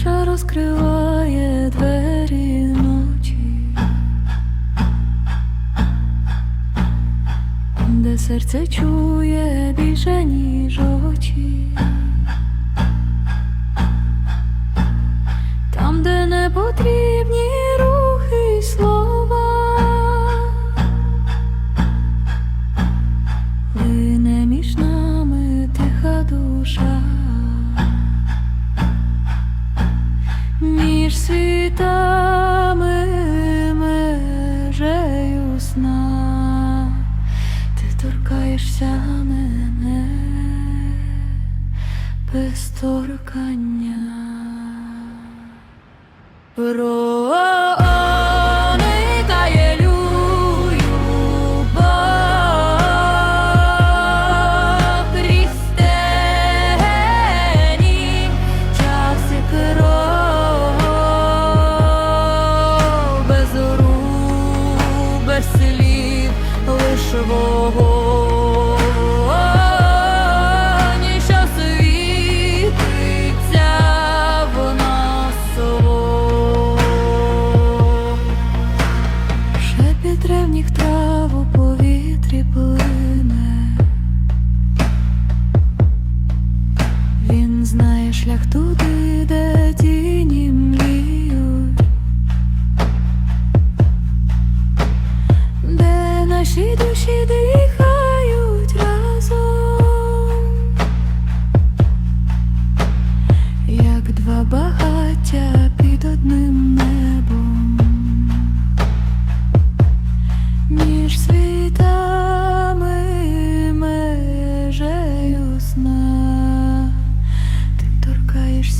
тиша розкриває двері ночі, де серце чує більше, ніж очі, там, де не потрібні руки. Світами межею сна, ти торкаєшся мене без торкання.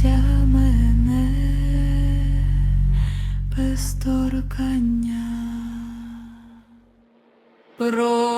Торкаєшся мене без торкання. Про